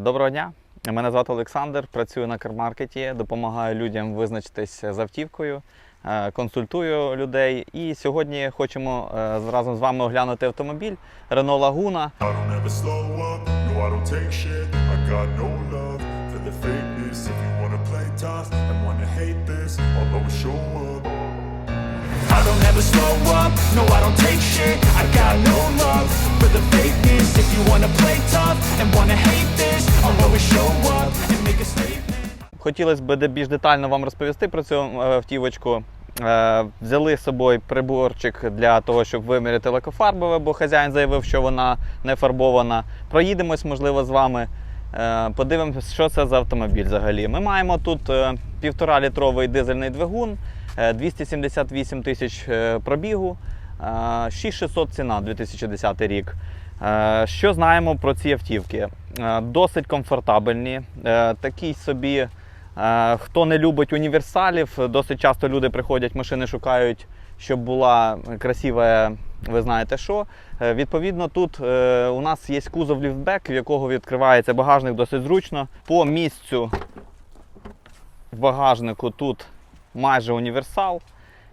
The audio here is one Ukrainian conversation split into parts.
Доброго дня. Мене звати Олександр, працюю на кармаркеті, допомагаю людям визначитись з автівкою, е, консультую людей. І сьогодні хочемо е, разом з вами оглянути автомобіль Renault Laguna. If you wanna play tough and wanna hate this I'll always show up I don't ever slow up, no I don't take shit I got no love for the fakeness If you wanna play tough and wanna hate this I'll always show up and make a statement Хотілося б більш детально вам розповісти про цю е, автівочку. Е, Взяли з собою приборчик для того, щоб виміряти лакофарбове, бо хазяїн заявив, що вона не фарбована. Проїдемось, можливо, з вами. Е, Подивимося, що це за автомобіль взагалі. Ми маємо тут е, півтора літровий дизельний двигун, 278 тисяч е, пробігу, е, 6600 ціна 2010 рік. Е, Що знаємо про ці автівки? Е, Досить комфортабельні. Е, Такий собі, е, хто не любить універсалів, досить часто люди приходять, машини шукають, щоб була красива, ви знаєте що. Е, Відповідно, тут е, у нас є кузов ліфтбек, в якого відкривається багажник досить зручно. По місцю в багажнику тут майже універсал,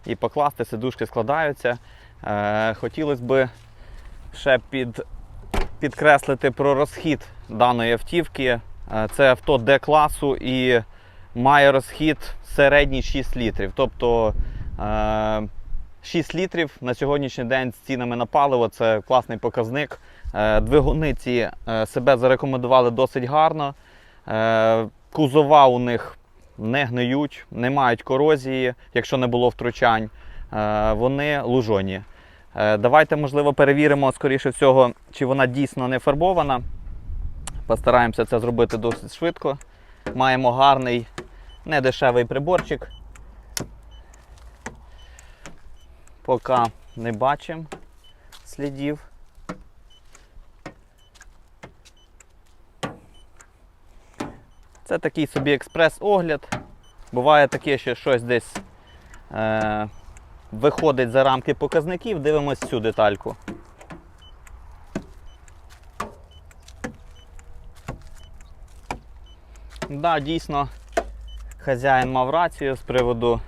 і покласти сидушки складаються. Е, Хотілося б ще під, підкреслити про розхід даної автівки. Е, Це авто Д-класу і має розхід середній 6 літрів. Тобто е, 6 літрів на сьогоднішній день з цінами на паливо це класний показник. Е, Двигуни ці е, себе зарекомендували досить гарно. Е, Кузова у них не гниють, не мають корозії, якщо не було втручань. Е, Вони лужоні. Е, Давайте, можливо, перевіримо, скоріше всього, чи вона дійсно не фарбована. Постараємося це зробити досить швидко. Маємо гарний, недешевий приборчик. Поки не бачимо слідів. Це такий собі експрес-огляд. Буває таке, що щось десь е, виходить за рамки показників, дивимось цю детальку. Да, дійсно, хазяїн мав рацію з приводу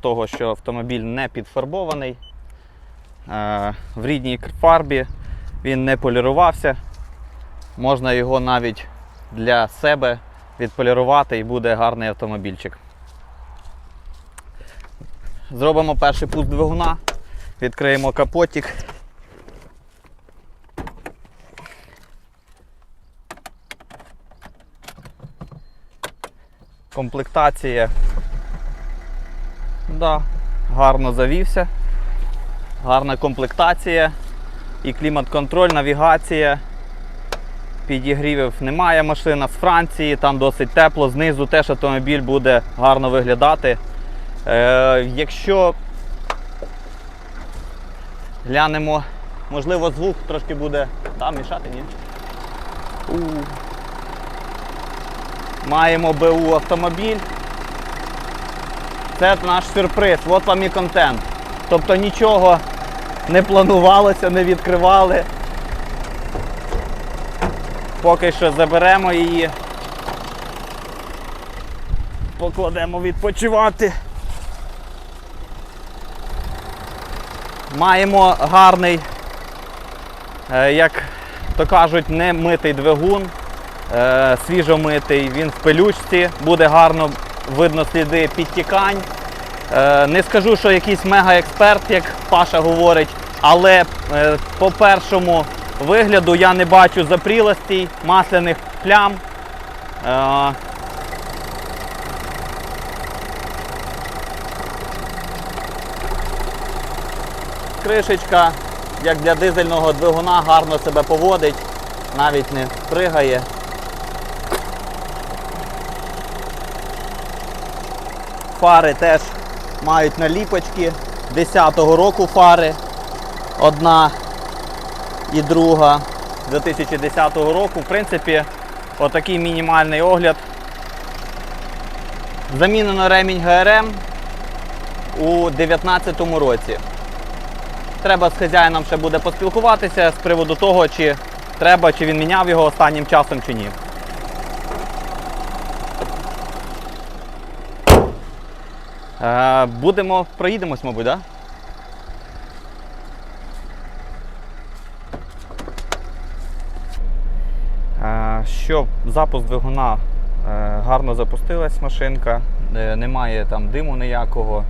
того, що автомобіль не підфарбований. Е, в рідній фарбі він не полірувався. Можна його навіть для себе відполірувати і буде гарний автомобільчик. Зробимо перший пуск двигуна, відкриємо капотик. Комплектація. Да, гарно завівся. Гарна комплектація. І клімат-контроль, навігація. Підігрівів немає машина з Франції, там досить тепло, знизу теж автомобіль буде гарно виглядати. Е, якщо глянемо, можливо, звук трошки буде там мішати, ні? У. Маємо БУ автомобіль. Це наш сюрприз, от вам і контент. Тобто нічого не планувалося, не відкривали. Поки що заберемо її. Покладемо відпочивати. Маємо гарний, е, як то кажуть, не митий двигун, е, свіжомитий, він в пилючці, буде гарно видно сліди підтікань. Е, Не скажу, що якийсь мега-експерт, як Паша говорить, але по першому вигляду я не бачу запрілостей, масляних плям. Е, Кришечка, як для дизельного двигуна, гарно себе поводить, навіть не пригає. Фари теж мають наліпочки 10-го року фари. Одна і друга 2010 року. В принципі, отакий мінімальний огляд. Замінено ремінь ГРМ у 2019 році. Треба з хазяїном ще буде поспілкуватися з приводу того, чи треба, чи він міняв його останнім часом, чи ні. Е, будемо проїдемось, мабуть, так? Да? Запуск двигуна е, гарно запустилась машинка, е, немає там диму ніякого.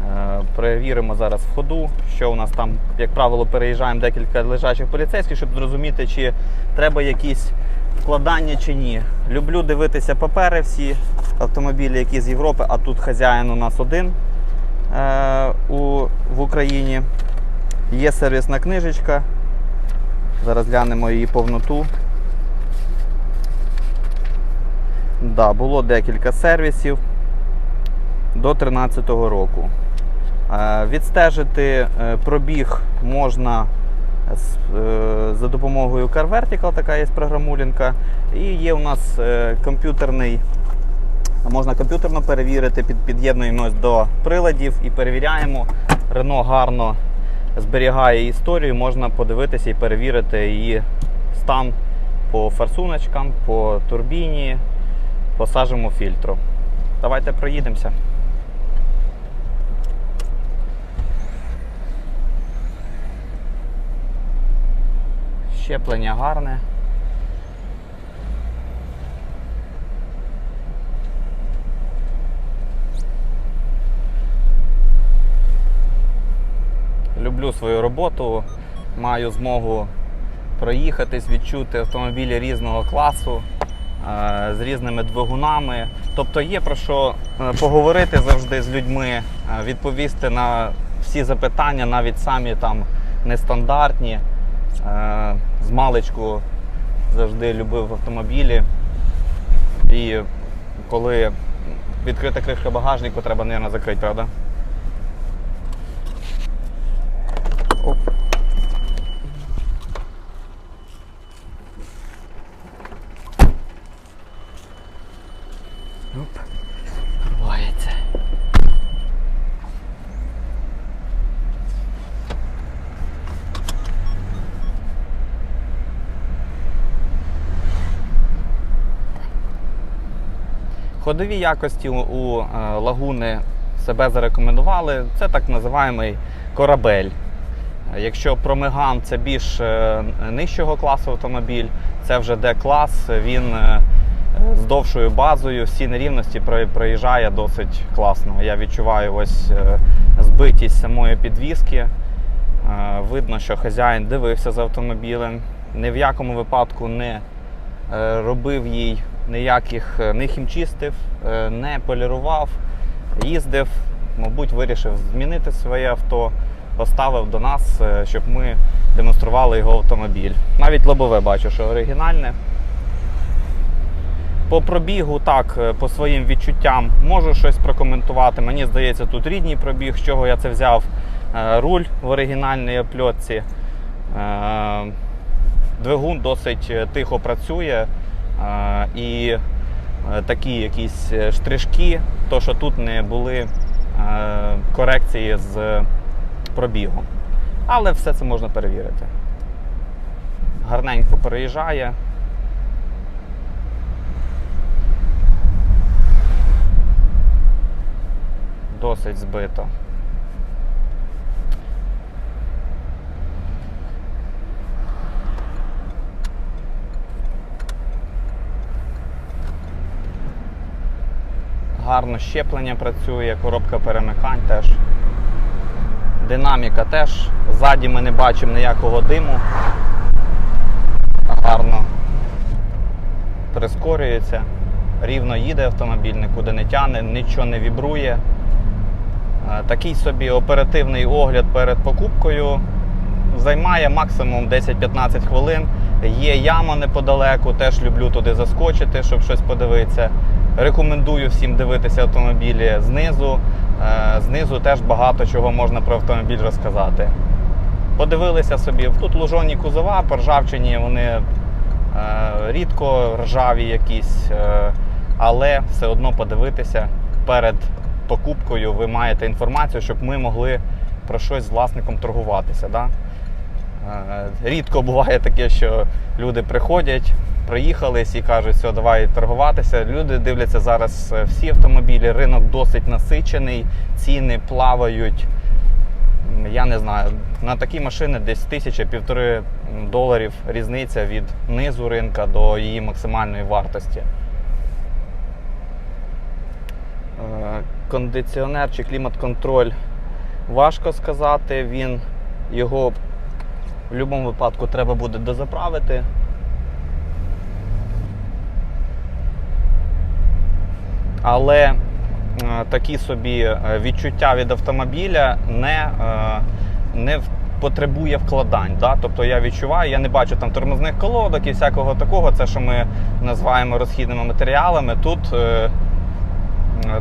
Е, Перевіримо зараз в ходу, що у нас там, як правило, переїжджаємо декілька лежачих поліцейських, щоб зрозуміти, чи треба якісь вкладання чи ні. Люблю дивитися папери всі автомобілі, які з Європи, а тут хазяїн у нас один е, у, в Україні. Є сервісна книжечка. Зараз глянемо її повноту. Да, було декілька сервісів до 2013 року. Е, Відстежити е, пробіг можна е, за допомогою Car Vertical, така є програмулінка. І є у нас комп'ютерний, можна комп'ютерно перевірити, під'єднуємось до приладів і перевіряємо. Рено гарно зберігає історію, можна подивитися і перевірити її стан по форсуночкам, по турбіні, по сажому фільтру. Давайте проїдемося. Щеплення гарне. Люблю свою роботу, маю змогу проїхатись, відчути автомобілі різного класу з різними двигунами. Тобто є про що е, поговорити завжди з людьми, е, відповісти на всі запитання, навіть самі там нестандартні. Е, З маличку завжди любив автомобілі. І коли відкрита кришка багажнику, треба, мабуть, закрити, правда? Ходові якості у, е, лагуни себе зарекомендували. Це так називаємий корабель. Якщо про Меган це більш е, нижчого класу автомобіль, це вже Д-клас, він е, з довшою базою, всі нерівності про- проїжджає досить класно. Я відчуваю ось збитість самої підвіски. Видно, що хазяїн дивився за автомобілем, ні в якому випадку не робив їй ніяких, е, не хімчистив, е, не полірував, їздив, мабуть, вирішив змінити своє авто, поставив до нас, е, щоб ми демонстрували його автомобіль. Навіть лобове бачу, що оригінальне. По пробігу, так, е, по своїм відчуттям можу щось прокоментувати. Мені здається, тут рідній пробіг, з чого я це взяв. Е, Руль в оригінальній опльотці. Двигун досить е, тихо працює. е, І е, такі якісь штришки, то що тут не були корекції з пробігом. Але все це можна перевірити. Гарненько переїжджає. Досить збито. Гарно щеплення працює, коробка перемикань теж. Динаміка теж. Ззаді ми не бачимо ніякого диму. Гарно прискорюється. Рівно їде автомобіль, нікуди не тягне, нічого не вібрує. Е, Такий собі оперативний огляд перед покупкою займає максимум 10-15 хвилин. Є яма неподалеку, теж люблю туди заскочити, щоб щось подивитися. Рекомендую всім дивитися автомобілі знизу. Е, Знизу теж багато чого можна про автомобіль розказати. Подивилися собі, тут лужоні кузова, по ржавчині вони е, рідко ржаві якісь, е, але все одно подивитися перед покупкою ви маєте інформацію, щоб ми могли про щось з власником торгуватися. Да? Рідко буває таке, що люди приходять, приїхались і кажуть, все, давай торгуватися. Люди дивляться зараз е, всі автомобілі, ринок досить насичений, ціни плавають. Я не знаю, на такі машини десь тисяча-півтори доларів різниця від низу ринка до її максимальної вартості. Е, Кондиціонер чи клімат-контроль важко сказати. Він його в будь-якому випадку треба буде дозаправити. Але е, такі собі е, відчуття від автомобіля не, е, не потребує вкладань. Да? Тобто я відчуваю, я не бачу там тормозних колодок і всякого такого, це що ми називаємо розхідними матеріалами. Тут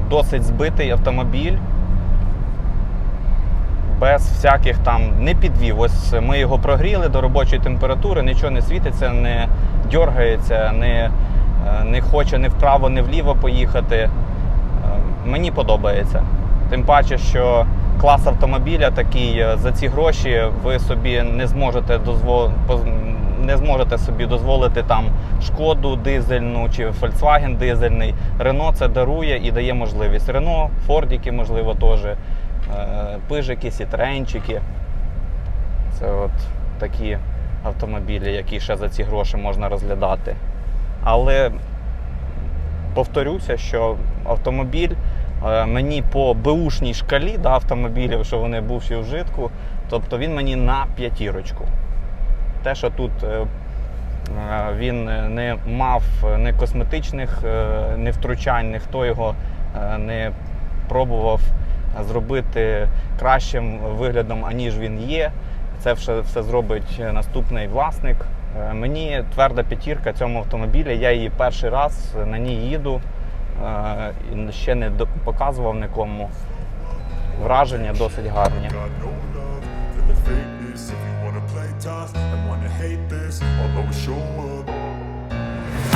досить збитий автомобіль. Без всяких там не підвів. Ось ми його прогріли до робочої температури, нічого не світиться, не дергається, не, не хоче ні вправо, ні вліво поїхати. Е, Мені подобається. Тим паче, що клас автомобіля такий е, за ці гроші ви собі не зможете дозвол... не зможете собі дозволити там шкоду дизельну чи Volkswagen дизельний. Рено це дарує і дає можливість. Рено, Фордіки, можливо, теж, е, пижики, сітренчики. Це от такі автомобілі, які ще за ці гроші можна розглядати. Але повторюся, що автомобіль е, мені по беушній шкалі да, автомобілів, що вони бувші в житку, тобто він мені на п'ятірочку. Те, що тут е, е, він не мав ні косметичних е, ні втручань, ніхто його не пробував зробити кращим виглядом, аніж він є. Це все, все зробить наступний власник. Е, Мені тверда п'ятірка цьому автомобілі. Я її перший раз на ній їду. е, Ще не показував нікому. Враження досить гарні. Hate this, I'll always show up.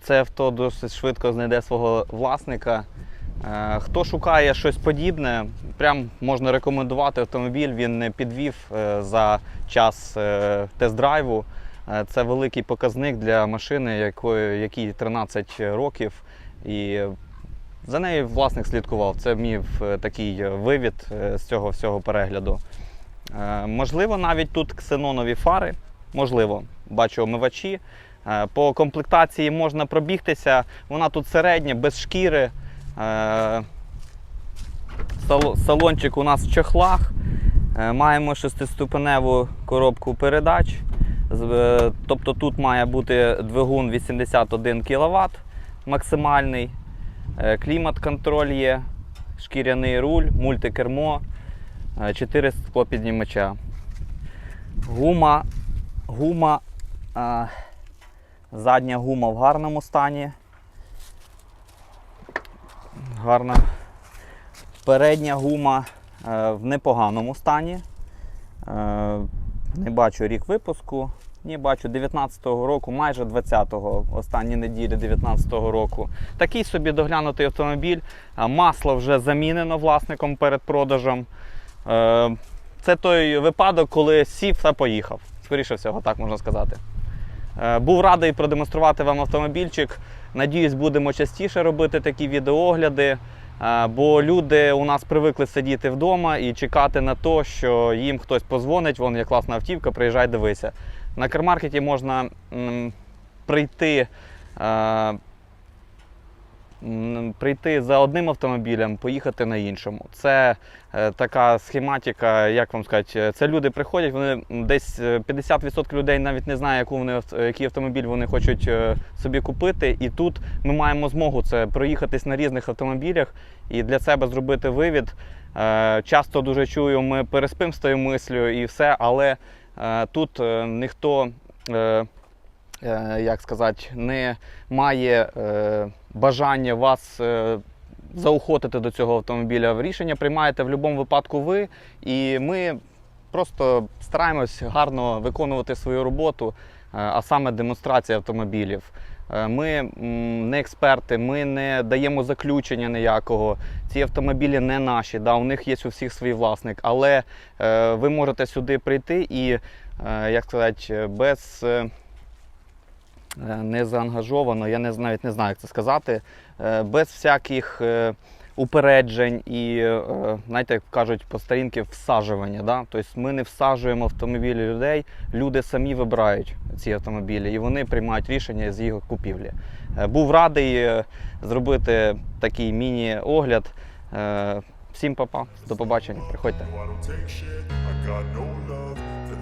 це авто досить швидко знайде свого власника. Е, Хто шукає щось подібне, прям можна рекомендувати автомобіль. Він не підвів е, за час е, тест-драйву. Е, Це великий показник для машини, якої, якій 13 років. І за нею власник слідкував. Це мій е, такий е, вивід е, з цього всього перегляду. Е, Можливо, навіть тут ксенонові фари, можливо, бачу омивачі. Е, По комплектації можна пробігтися. Вона тут середня, без шкіри. Е, Салончик у нас в чохлах. Е, Маємо шестиступеневу коробку передач. Тобто тут має бути двигун 81 кВт максимальний. Клімат-контроль є, шкіряний руль, мультикермо. 4 склопіднімача. Гума, гума, задня гума в гарному стані. Гарна. Передня гума е, в непоганому стані. Е, не бачу рік випуску. Ні, бачу 19-го року, майже 20-го, останні неділі 19-го року. Такий собі доглянутий автомобіль. Масло вже замінено власником перед продажем. Е, Це той випадок, коли сів та поїхав. Скоріше всього, так можна сказати. Е, Був радий продемонструвати вам автомобільчик. Надіюсь, будемо частіше робити такі відеогляди. е, Бо люди у нас привикли сидіти вдома і чекати на те, що їм хтось позвонить, вон є класна автівка, приїжджай, дивися. На кармаркеті можна м, прийти е, прийти за одним автомобілем, поїхати на іншому. Це е, така схематика, як вам сказати, е, це люди приходять, вони десь е, 50% людей навіть не знає, яку вони який автомобіль вони хочуть е, собі купити. І тут ми маємо змогу це проїхатись на різних автомобілях і для себе зробити вивід. Е, Часто дуже чую, ми переспим з тою мислю і все, але е, тут е, ніхто. Е, як сказати, не має е, бажання вас е, заохотити до цього автомобіля. Рішення приймаєте в будь-якому випадку ви, і ми просто стараємось гарно виконувати свою роботу, а саме демонстрація автомобілів. Ми не експерти, ми не даємо заключення ніякого. Ці автомобілі не наші. Да, у них є у всіх свій власник, але ви можете сюди прийти і, як сказати, без. Е, не заангажовано, я не, навіть не знаю, як це сказати, е, без всяких е, упереджень і, знаєте, як кажуть по старінки, всаджування. Да? Тобто ми не всаджуємо автомобілі людей, люди самі вибирають ці автомобілі і вони приймають рішення з їх купівлі. Був радий зробити такий міні-огляд. Всім папа, до побачення, приходьте.